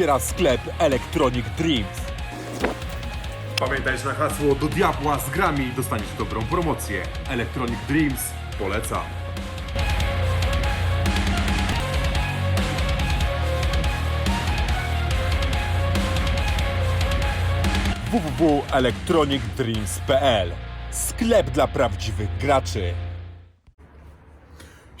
wspiera sklep Electronic Dreams. Pamiętaj, na hasło do diabła z grami dostaniesz dobrą promocję. Electronic Dreams poleca. www.electronicdreams.pl Sklep dla prawdziwych graczy.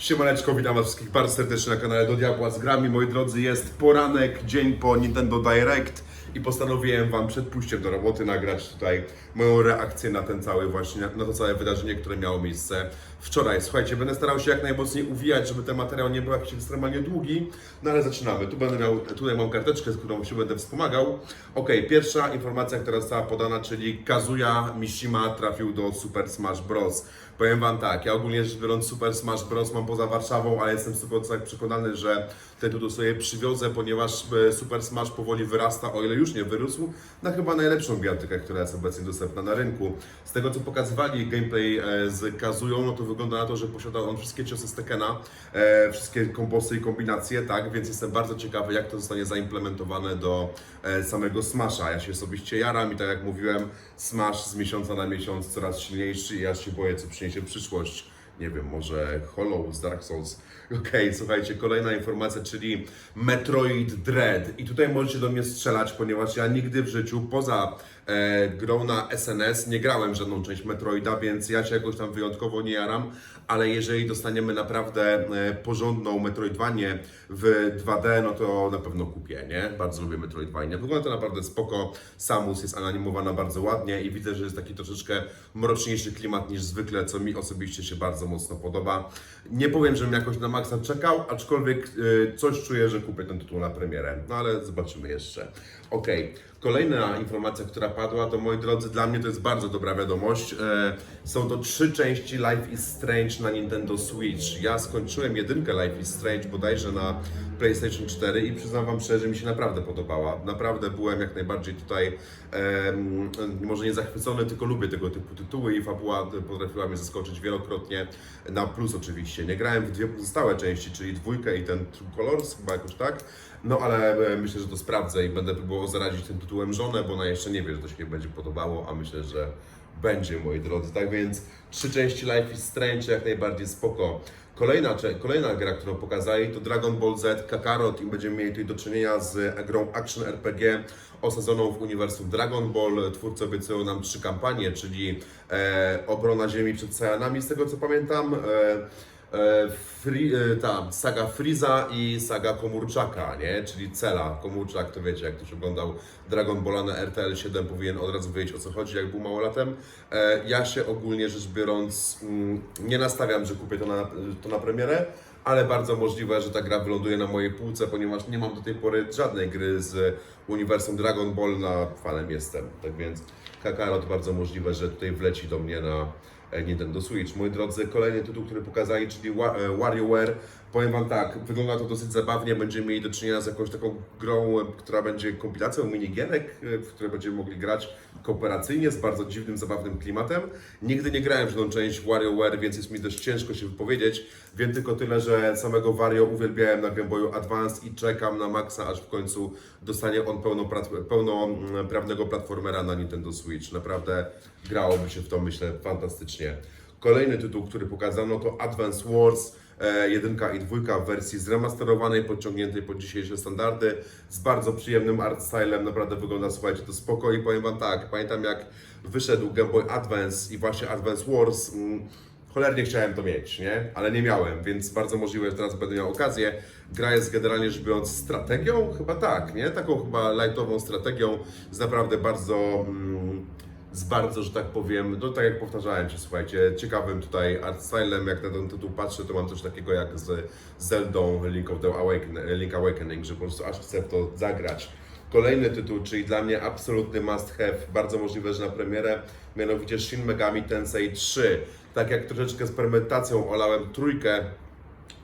Siemaneczko, witam was wszystkich bardzo serdecznie na kanale Do Diabła z Grami. Moi drodzy, jest poranek, dzień po Nintendo Direct i postanowiłem wam przed pójściem do roboty nagrać tutaj moją reakcję na ten cały właśnie, na to całe wydarzenie, które miało miejsce wczoraj. Słuchajcie, będę starał się jak najmocniej uwijać, żeby ten materiał nie był jakiś ekstremalnie długi, no ale zaczynamy. Tu będę miał, tutaj mam karteczkę, z którą się będę wspomagał. Ok, pierwsza informacja, która została podana, czyli Kazuya Mishima trafił do Super Smash Bros. Powiem Wam tak, ja ogólnie rzecz biorąc Super Smash Bros. mam poza Warszawą, ale jestem super tak przekonany, że ten tytuł sobie przywiozę, ponieważ e, Super Smash powoli wyrasta, o ile już nie wyrósł, na chyba najlepszą bijatykę, która jest obecnie dostępna na rynku. Z tego co pokazywali gameplay e, z Kazują, no to wygląda na to, że posiada on wszystkie ciosy z Tekena, e, wszystkie kombosy i kombinacje, tak, więc jestem bardzo ciekawy, jak to zostanie zaimplementowane do e, samego Smasha. Ja się osobiście jaram i tak jak mówiłem, Smash z miesiąca na miesiąc coraz silniejszy i ja się boję, co przyniesie przyszłość. Nie wiem, może Hollow z Dark Souls. Okej, słuchajcie, kolejna informacja, czyli Metroid Dread. I tutaj możecie do mnie strzelać, ponieważ ja nigdy w życiu poza e, grą na SNS nie grałem żadną część Metroida, więc ja się jakoś tam wyjątkowo nie jaram, ale jeżeli dostaniemy naprawdę e, porządną Metroidvanię w 2D, no to na pewno kupię, nie? Bardzo lubię Metroidvania. Wygląda to naprawdę spoko. Samus jest animowana bardzo ładnie i widzę, że jest taki troszeczkę mroczniejszy klimat niż zwykle, co mi osobiście się bardzo mocno podoba. Nie powiem, żebym jakoś na maksa czekał, aczkolwiek e, coś czuję, że kupię ten tytuł na premierę. No ale zobaczymy jeszcze. Okej, kolejna informacja, która padła, to moi drodzy, dla mnie to jest bardzo dobra wiadomość. E, są to trzy części Life is Strange na Nintendo Switch. Ja skończyłem jedynkę Life is Strange bodajże na PlayStation 4 i przyznam Wam szczerze, mi się naprawdę podobała. Naprawdę byłem jak najbardziej tutaj, może nie zachwycony, tylko lubię tego typu tytuły i fabuła potrafiła mnie zaskoczyć wielokrotnie, na plus oczywiście. Nie grałem w dwie pozostałe części, czyli dwójkę i ten True Colors, chyba jakoś tak. No ale e, myślę, że to sprawdzę i będę próbował zarazić tym tytułem żonę, bo ona jeszcze nie wie, że to się będzie podobało, a myślę, że będzie, moi drodzy. Tak więc trzy części Life is Strange jak najbardziej spoko. Kolejna, kolejna gra, którą pokazali, to Dragon Ball Z Kakarot i będziemy mieli tutaj do czynienia z grą Action RPG osadzoną w uniwersum Dragon Ball. Twórcy obiecują nam trzy kampanie, czyli e, Obrona Ziemi przed Saiyanami, z tego co pamiętam. E, Free, e, ta saga Friza i saga Komurczaka, nie? Czyli Cela. Komurczak, to wiecie, jak ktoś oglądał Dragon Balla na RTL 7, powinien od razu wiedzieć o co chodzi, jak był małolatem. E, ja się ogólnie rzecz biorąc mm, nie nastawiam, że kupię to na, to na premierę, ale bardzo możliwe, że ta gra wyląduje na mojej półce, ponieważ nie mam do tej pory żadnej gry z uniwersum Dragon Ball, na fanem jestem. Tak więc Kakarot bardzo możliwe, że tutaj wleci do mnie na Nintendo Switch. Moi drodzy, kolejny tytuł, który pokazali, czyli e, WarioWare. Powiem Wam tak, wygląda to dosyć zabawnie. Będziemy mieli do czynienia z jakąś taką grą, e, która będzie kompilacją minigierek, e, w które będziemy mogli grać kooperacyjnie, z bardzo dziwnym, zabawnym klimatem. Nigdy nie grałem w żadną część WarioWare, więc jest mi dość ciężko się wypowiedzieć. Wiem tylko tyle, że samego Wario uwielbiałem na Game Boyu Advance i czekam na maksa, aż w końcu dostanie on pełnoprawnego platformera na Nintendo Switch. Naprawdę grałoby się w to, myślę, fantastycznie. Kolejny tytuł, który pokazano to Advance Wars. E, jedynka i dwójka w wersji zremasterowanej, podciągniętej pod dzisiejsze standardy, z bardzo przyjemnym art stylem, naprawdę wygląda, słuchajcie, to spoko i powiem Wam tak, pamiętam jak wyszedł Game Boy Advance i właśnie Advance Wars, mm, cholernie chciałem to mieć, nie? Ale nie miałem, więc bardzo możliwe, że teraz będę miał okazję. Gra jest generalnie rzecz biorąc strategią, chyba tak, nie? Taką chyba lightową strategią, z naprawdę bardzo... Mm, z bardzo, że tak powiem, no tak jak powtarzałem się, słuchajcie, ciekawym tutaj art stylem, jak na ten tytuł patrzę, to mam coś takiego jak z Zeldą Link of the Awakening, Link Awakening, że po prostu aż chcę to zagrać. Kolejny tytuł, czyli dla mnie absolutny must have, bardzo możliwe, że na premierę, mianowicie Shin Megami Tensei 3. Tak jak troszeczkę z premedytacją olałem trójkę,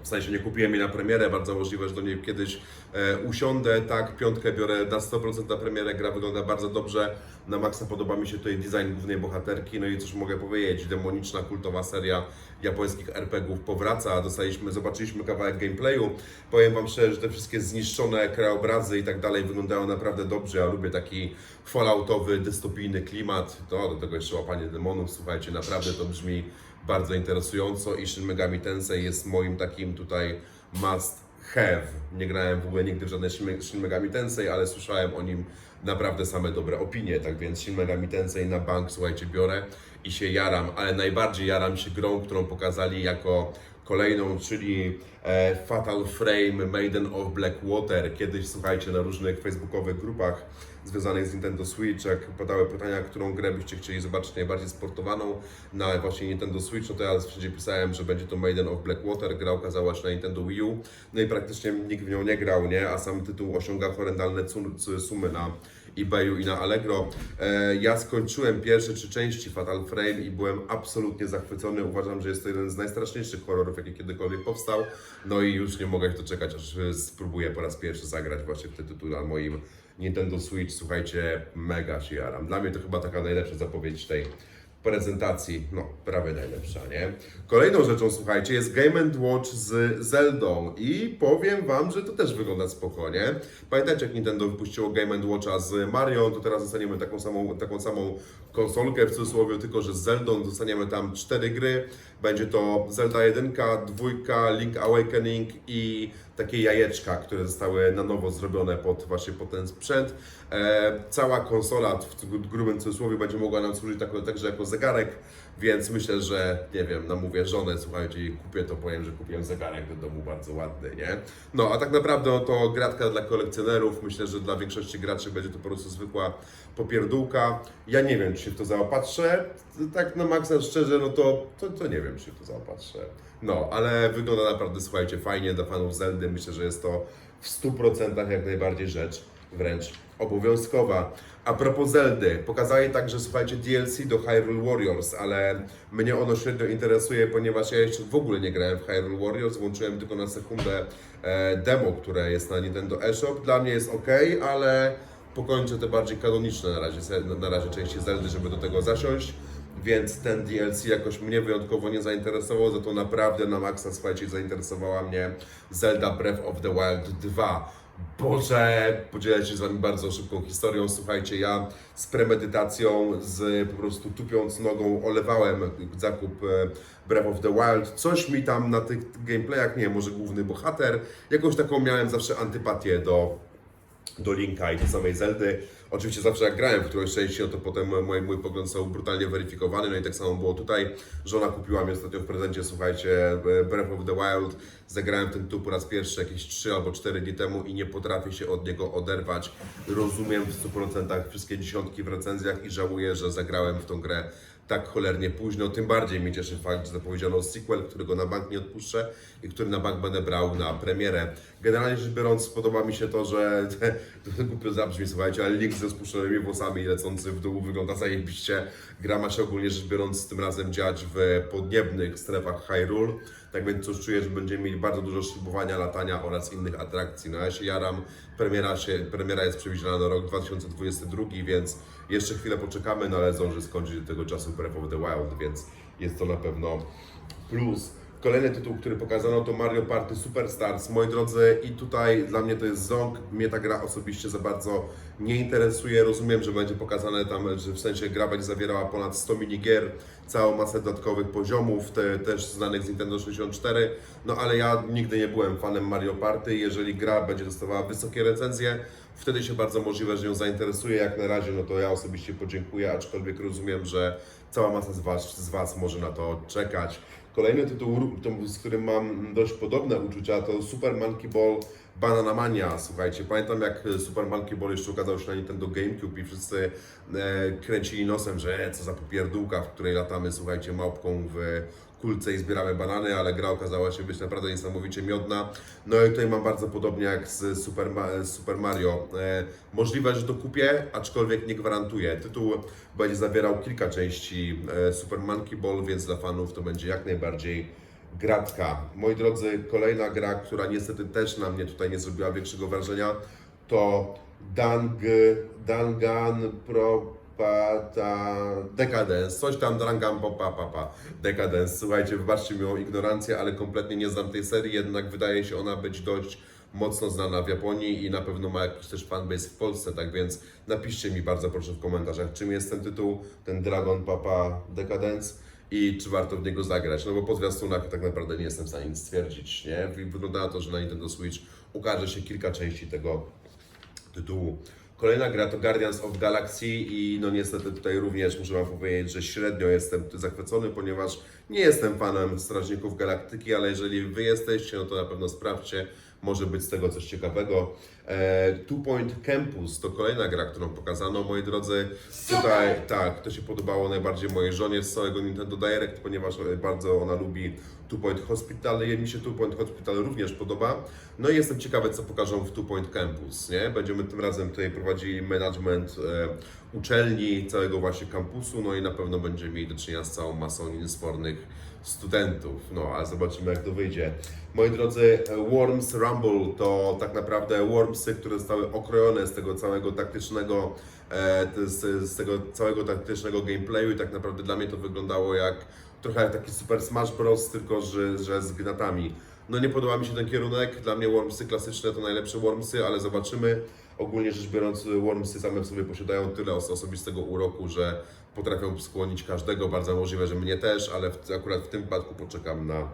W sensie nie kupiłem jej na premierę, bardzo możliwe, że do niej kiedyś e, usiądę. Tak, piątkę biorę na 100% na premierę, gra wygląda bardzo dobrze. Na maksa podoba mi się tutaj design głównej bohaterki, no i cóż mogę powiedzieć, demoniczna, kultowa seria japońskich RPGów powraca. Dostaliśmy, zobaczyliśmy kawałek gameplayu. Powiem Wam szczerze, że te wszystkie zniszczone krajobrazy i tak dalej wyglądają naprawdę dobrze. Ja lubię taki falloutowy, dystopijny klimat. No, do tego jeszcze łapanie demonów, słuchajcie, naprawdę to brzmi bardzo interesująco i Shin Megami Tensei jest moim takim tutaj must have. Nie grałem w ogóle nigdy w żadne Shin Me- Shin Megami Tensei, ale słyszałem o nim naprawdę same dobre opinie, tak więc Shin Megami Tensei na bank, słuchajcie, biorę i się jaram, ale najbardziej jaram się grą, którą pokazali jako kolejną, czyli e, Fatal Frame Maiden of Blackwater. Kiedyś, słuchajcie, na różnych facebookowych grupach związanych z Nintendo Switch, jak padały pytania, którą grę byście chcieli zobaczyć najbardziej sportowaną na właśnie Nintendo Switch, no to ja wszędzie pisałem, że będzie to Maiden of Blackwater, gra okazała się na Nintendo Wii U, no i praktycznie nikt w nią nie grał, nie, a sam tytuł osiąga horrendalne sumy na eBayu i na Allegro. E, ja skończyłem pierwsze trzy części Fatal Frame i byłem absolutnie zachwycony. Uważam, że jest to jeden z najstraszniejszych horrorów, jaki kiedykolwiek powstał. No i już nie mogę się doczekać, aż spróbuję po raz pierwszy zagrać właśnie w ten tytuł na moim Nintendo Switch. Słuchajcie, mega się jaram. Dla mnie to chyba taka najlepsza zapowiedź tej prezentacji, no prawie najlepsza, nie? Kolejną rzeczą, słuchajcie, jest Game Watch z Zeldą i powiem Wam, że to też wygląda spokojnie. Pamiętajcie, jak Nintendo wypuściło Game Watcha z Mario, to teraz dostaniemy taką samą, taką samą konsolkę w cudzysłowie, tylko że z Zeldą dostaniemy tam cztery gry. Będzie to Zelda 1, 2, Link Awakening i takie jajeczka, które zostały na nowo zrobione pod właśnie pod ten sprzęt. E, cała konsola w grubym cudzysłowie będzie mogła nam służyć tako, także jako zegarek, więc myślę, że nie wiem, namówię żonę, słuchajcie, i kupię to, powiem, że kupiłem zegarek do domu bardzo ładny, nie? No, a tak naprawdę no, to gratka dla kolekcjonerów, myślę, że dla większości graczy będzie to po prostu zwykła popierdółka. Ja nie wiem, czy się w to zaopatrzę, tak na maksa szczerze, no to, to, to nie wiem, czy się w to zaopatrzę. No, ale wygląda naprawdę, słuchajcie, fajnie dla fanów Zeldy, myślę, że jest to w 100% jak najbardziej rzecz wręcz obowiązkowa. A propos Zeldy, pokazali także, słuchajcie, DLC do Hyrule Warriors, ale mnie ono średnio interesuje, ponieważ ja jeszcze w ogóle nie grałem w Hyrule Warriors, włączyłem tylko na sekundę e, demo, które jest na Nintendo eShop. Dla mnie jest ok, ale pokończę te bardziej kanoniczne na razie, na razie części Zeldy, żeby do tego zasiąść. Więc ten DLC jakoś mnie wyjątkowo nie zainteresował, za to naprawdę na maksa, słuchajcie, zainteresowała mnie Zelda Breath of the Wild 2. Boże, podzielę się z Wami bardzo szybką historią. Słuchajcie, ja z premedytacją, z po prostu tupiąc nogą, olewałem zakup e, Breath of the Wild. Coś mi tam na tych gameplayach, nie wiem, może główny bohater, jakąś taką miałem zawsze antypatię do do Linka i do samej Zeldy. Oczywiście zawsze jak grałem w którąś części, no to potem mój, mój pogląd został brutalnie weryfikowany, no i tak samo było tutaj. Żona kupiła mi ostatnio w prezencie, słuchajcie, Breath of the Wild. Zagrałem ten tytuł po raz pierwszy jakieś 3 albo 4 dni temu i nie potrafię się od niego oderwać. Rozumiem w 100% wszystkie dziesiątki w recenzjach i żałuję, że zagrałem w tą grę tak cholernie późno. Tym bardziej mnie cieszy fakt, że zapowiedziano sequel, którego na bank nie odpuszczę i który na bank będę brał na premierę. Generalnie rzecz biorąc, podoba mi się to, że to głupio zabrzmi, słuchajcie, ale Link z rozpuszczonymi włosami lecący w dół wygląda zajebiście. Gra ma się ogólnie rzecz biorąc tym razem dziać w podniebnych strefach Hyrule. Tak więc cóż czuję, że będziemy mieli bardzo dużo szybowania, latania oraz innych atrakcji. No ja się jaram, premiera, się, premiera jest przewidziana na rok 2022, więc jeszcze chwilę poczekamy, no ale zdąży skończyć do tego czasu Breath of the Wild, więc jest to na pewno plus. Kolejny tytuł, który pokazano to Mario Party Superstars. Moi drodzy, i tutaj dla mnie to jest ząg. Mnie ta gra osobiście za bardzo nie interesuje. Rozumiem, że będzie pokazane tam, że w sensie gra będzie zawierała ponad 100 minigier, całą masę dodatkowych poziomów, te, też znanych z Nintendo 64. No ale ja nigdy nie byłem fanem Mario Party. Jeżeli gra będzie dostawała wysokie recenzje, wtedy się bardzo możliwe, że ją zainteresuje. Jak na razie, no to ja osobiście podziękuję, aczkolwiek rozumiem, że cała masa z Was, z was może na to czekać. Kolejny tytuł, z którym mam dość podobne uczucia, to Super Monkey Ball Banana Mania. Słuchajcie, pamiętam jak Super Monkey Ball jeszcze ukazał się na Nintendo GameCube i wszyscy e, kręcili nosem, że e, co za popierdółka, w której latamy, słuchajcie, małpką w kulce i zbieramy banany, ale gra okazała się być naprawdę niesamowicie miodna. No i tutaj mam bardzo podobnie jak z Super, Super Mario. E, możliwe, że to kupię, aczkolwiek nie gwarantuję. Tytuł będzie zawierał kilka części e, Super Monkey Ball, więc dla fanów to będzie jak najbardziej gratka. Moi drodzy, kolejna gra, która niestety też na mnie tutaj nie zrobiła większego wrażenia, to Dang, Dangan Propata Decadence. Coś tam Dangan Popa Papa Decadence. Słuchajcie, wybaczcie moją ignorancję, ale kompletnie nie znam tej serii, jednak wydaje się ona być dość mocno znana w Japonii i na pewno ma jakiś też fanbase w Polsce, tak więc napiszcie mi bardzo proszę w komentarzach, czym jest ten tytuł, ten Dragon Papa Decadence i czy warto w niego zagrać, no bo po zwiastunach tak naprawdę nie jestem w stanie nic stwierdzić, nie? Wygląda na to, że na Nintendo Switch ukaże się kilka części tego tytułu. Kolejna gra to Guardians of Galaxy i no niestety tutaj również muszę Wam powiedzieć, że średnio jestem zachwycony, ponieważ nie jestem fanem Strażników Galaktyki, ale jeżeli Wy jesteście, no to na pewno sprawdźcie, może być z tego coś ciekawego. E, Two Point Campus to kolejna gra, którą pokazano, moi drodzy. Tutaj, tak, to się podobało najbardziej mojej żonie z całego Nintendo Direct, ponieważ bardzo ona lubi Two Point Hospital i mi się Two Point Hospital również podoba. No i jestem ciekawy, co pokażą w Two Point Campus, nie? Będziemy tym razem tutaj prowadzili management e, uczelni, całego właśnie kampusu, no i na pewno będziemy mieli do czynienia z całą masą niesfornych studentów. No, ale zobaczymy, jak to wyjdzie. Moi drodzy, e, Worms Rumble to tak naprawdę Wormsy, które zostały okrojone z tego całego taktycznego, e, z, z tego całego taktycznego gameplayu i tak naprawdę dla mnie to wyglądało jak trochę jak taki Super Smash Bros, tylko że, że z gnatami. No nie podoba mi się ten kierunek, dla mnie Wormsy klasyczne to najlepsze Wormsy, ale zobaczymy. Ogólnie rzecz biorąc, Wormsy same w sobie posiadają tyle os- osobistego uroku, że potrafią skłonić każdego, bardzo możliwe, że mnie też, ale w, akurat w tym przypadku poczekam na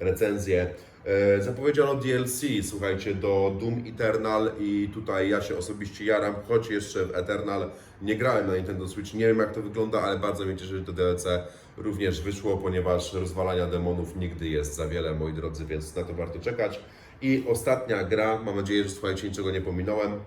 recenzję. E, zapowiedziano DLC, słuchajcie, do Doom Eternal i tutaj ja się osobiście jaram, choć jeszcze w Eternal nie grałem na Nintendo Switch, nie wiem jak to wygląda, ale bardzo mnie cieszy, że to DLC również wyszło, ponieważ rozwalania demonów nigdy jest za wiele, moi drodzy, więc na to warto czekać. I ostatnia gra, mam nadzieję, że słuchajcie, niczego nie pominąłem,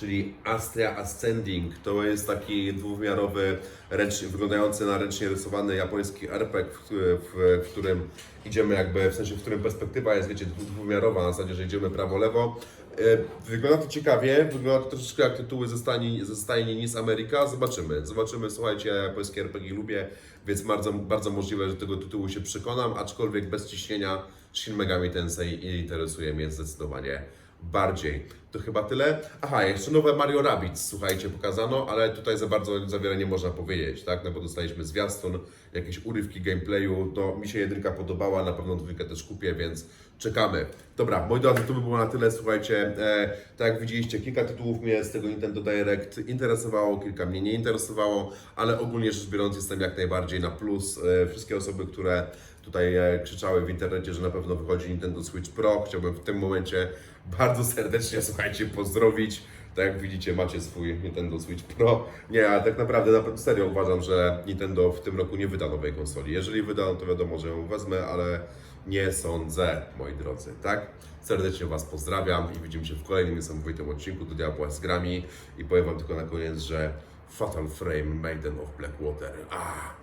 czyli Astria Ascending. To jest taki dwuwymiarowy, ręcz, wyglądający na ręcznie rysowany japoński RPG, w, w, w którym idziemy jakby, w sensie, w którym perspektywa jest, wiecie, dwuwymiarowa, na zasadzie, że idziemy prawo-lewo. E, Wygląda to ciekawie, wygląda to troszeczkę jak tytuły ze stajni, ze stajni Nis America. Zobaczymy, zobaczymy, słuchajcie, ja japońskie RPG lubię, więc bardzo, bardzo możliwe, że tego tytułu się przekonam, aczkolwiek bez ciśnienia Shin Megami Tensei interesuje mnie zdecydowanie bardziej. To chyba tyle. Aha, jeszcze nowe Mario Rabbids, słuchajcie, pokazano, ale tutaj za bardzo za wiele nie można powiedzieć, tak? No bo dostaliśmy zwiastun, jakieś urywki gameplayu, no mi się jedynka podobała, na pewno dwójkę też kupię, więc czekamy. Dobra, moi drodzy, to by było na tyle, słuchajcie, e, tak jak widzieliście, kilka tytułów mnie z tego Nintendo Direct interesowało, kilka mnie nie interesowało, ale ogólnie rzecz biorąc jestem jak najbardziej na plus. E, wszystkie osoby, które tutaj e, krzyczały w internecie, że na pewno wychodzi Nintendo Switch Pro. Chciałbym w tym momencie bardzo serdecznie, słuchajcie, pozdrowić. Tak jak widzicie, macie swój Nintendo Switch Pro. Nie, ale tak naprawdę, naprawdę serio uważam, że Nintendo w tym roku nie wyda nowej konsoli. Jeżeli wyda, to wiadomo, że ją wezmę, ale nie sądzę, moi drodzy, tak? Serdecznie Was pozdrawiam i widzimy się w kolejnym niesamowitym odcinku do Diabła z grami i powiem Wam tylko na koniec, że Fatal Frame Maiden of Blackwater. Ah.